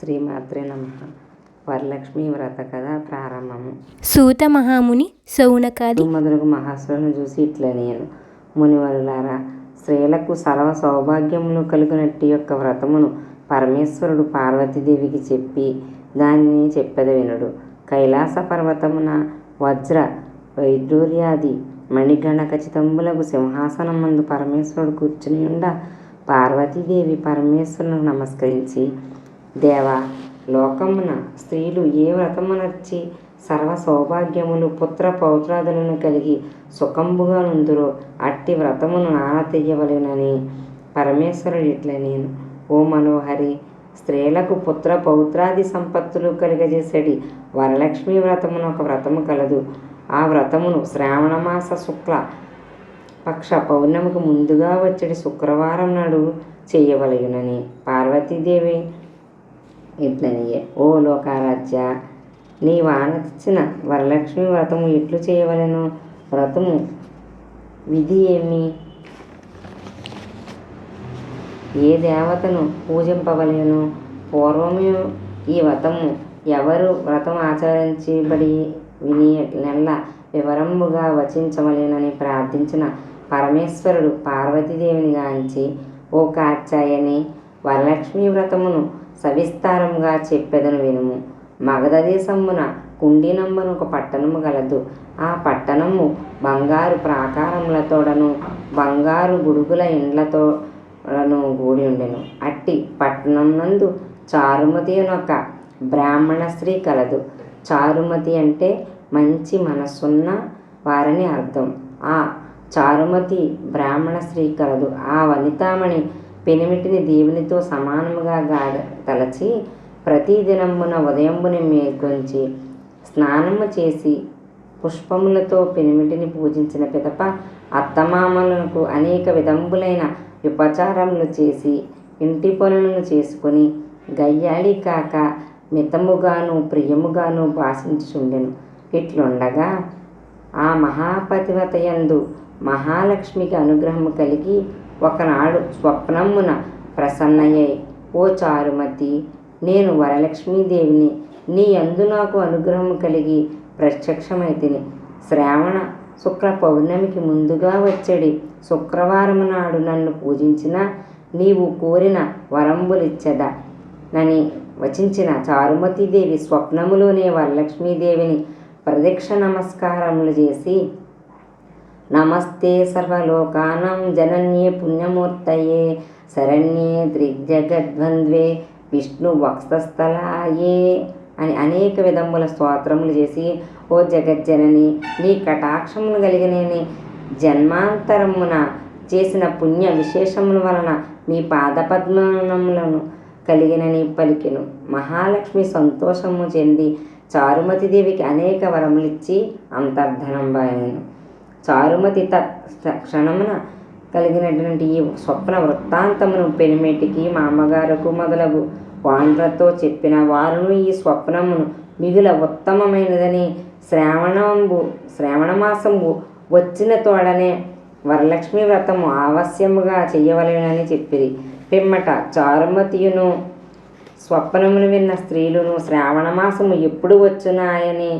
శ్రీమాత్రే నమ. వరలక్ష్మి వ్రత కథ ప్రారంభము. సూత మహాముని సౌనకాది మొదలగు మహాసులను చూసి ఇట్లా నేను. మునివరులారా స్త్రీలకు సర్వ సౌభాగ్యములు కలిగినట్టు యొక్క వ్రతమును పరమేశ్వరుడు పార్వతీదేవికి చెప్పి దానిని చెప్పెద వినుడు. కైలాస పర్వతమున వజ్ర వైడూర్యాది మణిగణ ఖచ్చితంబులకు సింహాసనమందు పరమేశ్వరుడు కూర్చుని ఉండ పార్వతీదేవి పరమేశ్వరునికి నమస్కరించి దేవా లోకమున స్త్రీలు ఏ వ్రతమునర్చి సర్వ సౌభాగ్యములు పుత్ర పౌత్రాదులను కలిగి సుఖంబుగా నుందురో అట్టి వ్రతమును నాన పరమేశ్వరుడు ఇట్ల నేను. ఓ మనోహరి స్త్రీలకు పుత్ర పౌత్రాది సంపత్తులు కలిగజేసేటి వరలక్ష్మి వ్రతమున ఒక వ్రతము కలదు. ఆ వ్రతమును శ్రావణమాస శుక్ల పక్ష పౌర్ణమికి ముందుగా వచ్చేటి శుక్రవారం నాడు చేయవలయునని పార్వతీదేవి ఇట్లనియే ఓ లోకారాధ్య నీ వానచ్చిన వరలక్ష్మి వ్రతము ఎట్లు చేయవలెను? వ్రతము విధి ఏమి? ఏ దేవతను పూజింపవలేను? పూర్వము ఈ వ్రతము ఎవరు వ్రతం ఆచరించబడి విని నెల వివరంబుగా వచించవలేనని ప్రార్థించిన పరమేశ్వరుడు పార్వతీదేవిని గాంచి ఓ కాచాయని వరలక్ష్మి వ్రతమును సవిస్తారముగా చెప్పెదను వినుము. మగధ దేశమున కుండినంబను ఒక పట్టణము గలదు. ఆ పట్టణము బంగారు ప్రాకారములతోడను బంగారు గుడుగుల ఇండ్లతోడను గూడి ఉండెను. అట్టి పట్టణం నందు చారుమతి అనొక బ్రాహ్మణ స్త్రీ కలదు. చారుమతి అంటే మంచి మనసున్న వారని అర్థం. ఆ చారుమతి బ్రాహ్మణ స్త్రీ కలదు. ఆ వనితామణి పెనిమిటిని దేవునితో సమానముగా గాడ తలచి ప్రతిదినమున ఉదయంబుని మేల్కొంచి స్నానము చేసి పుష్పములతో పెనిమిటిని పూజించిన పిదప అత్తమామలకు అనేక విధంబులైన ఉపచారములు చేసి ఇంటి పనులను చేసుకొని గయ్యాళి కాక మితముగాను ప్రియముగాను భాషించుచుండెను. ఇట్లుండగా ఆ మహాపతివతయందు మహాలక్ష్మికి అనుగ్రహము కలిగి ఒకనాడు స్వప్నమున ప్రసన్నయ్యై ఓ చారుమతి నేను వరలక్ష్మీదేవిని నీ అందు నాకు అనుగ్రహం కలిగి ప్రత్యక్షమైతిని. శ్రావణ శుక్ర పౌర్ణమికి ముందుగా వచ్చేడి. శుక్రవారం నాడు నన్ను పూజించిన నీవు కోరిన వరంబులిచ్చద. నని వచించిన చారుమతీదేవి స్వప్నములోనే వరలక్ష్మీదేవిని ప్రదక్షిణ నమస్కారములు చేసి నమస్తే సర్వలోకానం జనన్యే పుణ్యమూర్తయే శరణ్యే త్రిజగద్వంద్వే విష్ణు వక్షస్థలాయే అని అనేక విధముల స్తోత్రములు చేసి ఓ జగజ్జనని నీ కటాక్షములు కలిగినని జన్మాంతరమున చేసిన పుణ్య విశేషముల వలన మీ పాదపద్మములను కలిగినని పలికెను. మహాలక్ష్మి సంతోషము చెంది చారుమతిదేవికి అనేక వరములిచ్చి అంతర్ధనంబాయను చారుమతి క్షణమున కలిగినటువంటి ఈ స్వప్న వృత్తాంతమును పెనిమిటికి మా అమ్మగారుకు మొదలగు వాండ్రతో చెప్పిన వారును ఈ స్వప్నమును మిగుల ఉత్తమమైనదని శ్రావణంబు శ్రావణమాసంబు వచ్చిన తోడనే వరలక్ష్మి వ్రతము ఆవశ్యముగా చేయవలెనని చెప్పిరి. పిమ్మట చారుమతియును స్వప్నమును విన్న స్త్రీలును శ్రావణమాసము ఎప్పుడు వచ్చునాయని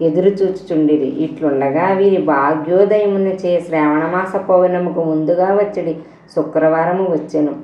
ఎదురుచూచుచుండిరి. ఇట్లుండగా వీరి భాగ్యోదయమునచే శ్రావణమాస పౌర్ణముకు ముందుగా వచ్చడి. శుక్రవారము వచ్చెను.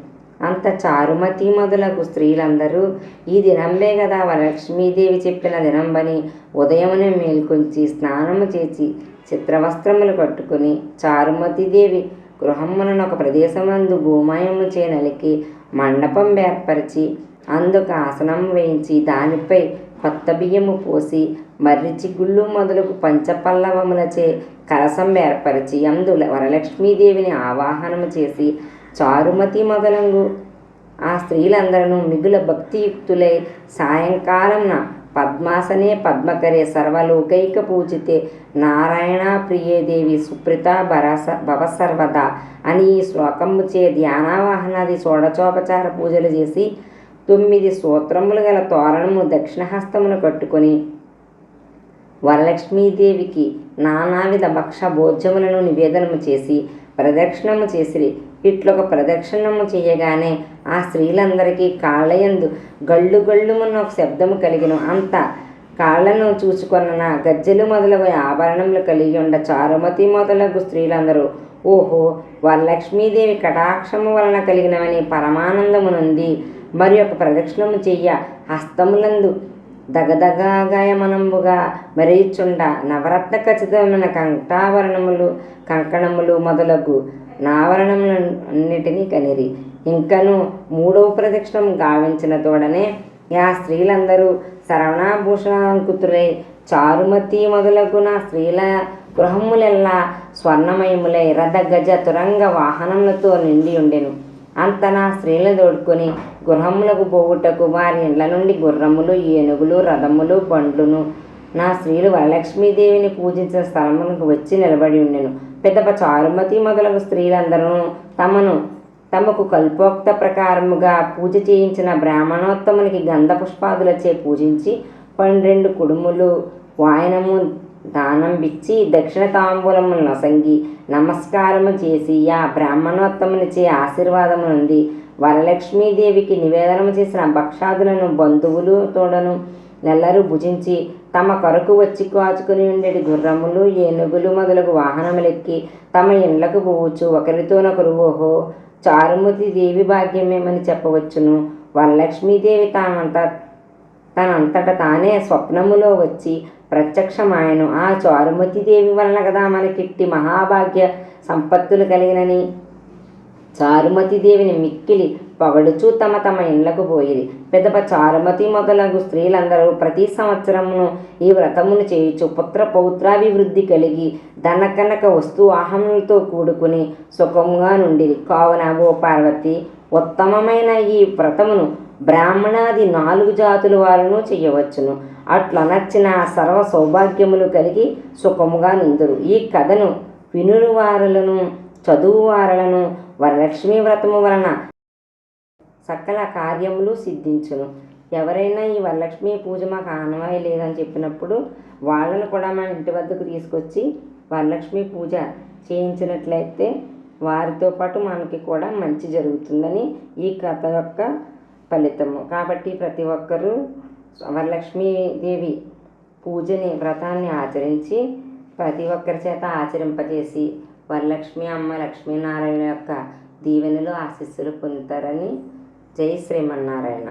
అంత చారుమతి మొదలగు స్త్రీలందరూ ఈ దినంబే కదా వరలక్ష్మీదేవి చెప్పిన దినంబని ఉదయమునే మేల్కొంచి స్నానము చేసి చిత్రవస్త్రములు కట్టుకుని చారుమతిదేవి గృహమునను ఒక ప్రదేశమందు భూమాయము చే నలికి మండపం ఏర్పరిచి అందుకు ఆసనం వేయించి దానిపై కొత్త బియ్యము పోసి మర్రి చిగుళ్ళు మొదలుగు పంచపల్లవములచే కలసం ఏర్పరిచి అందు వరలక్ష్మీదేవిని ఆవాహనము చేసి చారుమతి మొదలంగు. ఆ స్త్రీలందరూ మిగుల భక్తియుక్తులై సాయంకాలంన పద్మాసనే పద్మకరే సర్వలోకైక పూజితే నారాయణ ప్రియేదేవి సుప్రిత భరస భవసర్వద అని ఈ శ్లోకము చే ధ్యానావాహనాది షోడచోపచార పూజలు చేసి తొమ్మిది సూత్రములు గల తోరణము దక్షిణహస్తమును కట్టుకొని వరలక్ష్మీదేవికి నానావిధ భక్ష భోజ్యములను నివేదనము చేసి ప్రదక్షిణము చేసిరి. ఇట్లొక ప్రదక్షిణము చేయగానే ఆ స్త్రీలందరికీ కాళ్ళయందు గళ్ళు గళ్ళుమున్న ఒక శబ్దము కలిగిన. అంత కాళ్ళను చూసుకొన్న గజ్జెలు మొదలగు ఆభరణములు కలిగి ఉండ చారుమతి మొదలగు స్త్రీలందరూ ఓహో వరలక్ష్మీదేవి కటాక్షము వలన కలిగినవని పరమానందమునుంది మరి ఒక ప్రదక్షిణము చెయ్య హస్తములందు దగదగాయమనంబుగా మరీచుండ నవరత్న ఖచ్చితమైన కంఠాభరణములు కంకణములు మొదలగు నావరణములన్నిటినీ కనిరి. ఇంకను మూడవ ప్రదక్షిణం గావించిన తోడనే ఆ స్త్రీలందరూ శరవణాభూషణాంకుతులై చారుమతి మొదలగు నా స్త్రీల గృహములెల్లా స్వర్ణమయములై రథ గజ తురంగ వాహనములతో నిండి ఉండెను. అంత నా స్త్రీలు దోడుకొని గృహములకు పోవుటకు వారి ఇండ్ల నుండి గుర్రములు ఏనుగులు రథములు పండ్లను నా స్త్రీలు వరలక్ష్మీదేవిని పూజించిన స్థలమునకు వచ్చి నిలబడి ఉండెను. పెద్దప చారుమతి మొదలగు స్త్రీలందరూ తమను తమకు కల్పోక్త ప్రకారముగా పూజ చేయించిన బ్రాహ్మణోత్తమునికి గంధ పుష్పాదులచే పూజించి పన్నెండు కుడుములు వాయనము దానం బిచ్చి దక్షిణ తాంబూలమును నొసంగి నమస్కారము చేసి ఆ బ్రాహ్మణోత్తమునిచే ఆశీర్వాదము ఉంది వరలక్ష్మీదేవికి నివేదనము చేసిన భక్షాదులను బంధువులు తోడను నెల్లరూ భుజించి తమ కొరకు వచ్చి కాచుకుని ఉండేటి గుర్రములు ఏనుగులు మొదలగు వాహనములెక్కి తమ ఇండ్లకు పోవచ్చు. ఒకరితోనొకరు ఓహో చారుమతి దేవి భాగ్యమేమని చెప్పవచ్చును. వరలక్ష్మీదేవి తానంత తనంతట తానే స్వప్నములో వచ్చి ప్రత్యక్షమాయను. ఆ చారుమతి దేవి వలన కదా మనకిట్టి మహాభాగ్య సంపత్తులు కలిగినని చారుమతి దేవిని మిక్కిలి పొగడుచూ తమ తమ ఇండ్లకు పోయేది పెద్దప చారుమతి మొదలగు స్త్రీలందరూ ప్రతి సంవత్సరమును ఈ వ్రతమును చేయుచు పుత్ర పౌత్రాభివృద్ధి కలిగి ధనకనక వస్తు వాహనలతో కూడుకుని సుఖముగా నుండి కావున ఓ పార్వతి ఉత్తమమైన ఈ వ్రతమును బ్రాహ్మణాది నాలుగు జాతుల వారును చేయవచ్చును అట్లా నచ్చిన సర్వ సౌభాగ్యములు కలిగి సుఖముగా నిందురు. ఈ కథను వినుడు వారులను చదువు వారలను వరలక్ష్మీ వ్రతము వలన సకల కార్యములు సిద్ధించును. ఎవరైనా ఈ వరలక్ష్మి పూజ మాకు ఆనవాయి లేదని చెప్పినప్పుడు వాళ్ళను కూడా మన ఇంటి వద్దకు తీసుకొచ్చి వరలక్ష్మి పూజ చేయించినట్లయితే వారితో పాటు మనకి కూడా మంచి జరుగుతుందని ఈ కథ యొక్క ఫలితము. కాబట్టి ప్రతి ఒక్కరూ వరలక్ష్మీదేవి పూజని వ్రతాన్ని ఆచరించి ప్రతి ఒక్కరి చేత ఆచరింపజేసి వరలక్ష్మి అమ్మ లక్ష్మీనారాయణ యొక్క దీవెనలు ఆశీస్సులు పొందుతారని జై శ్రీమన్నారాయణ.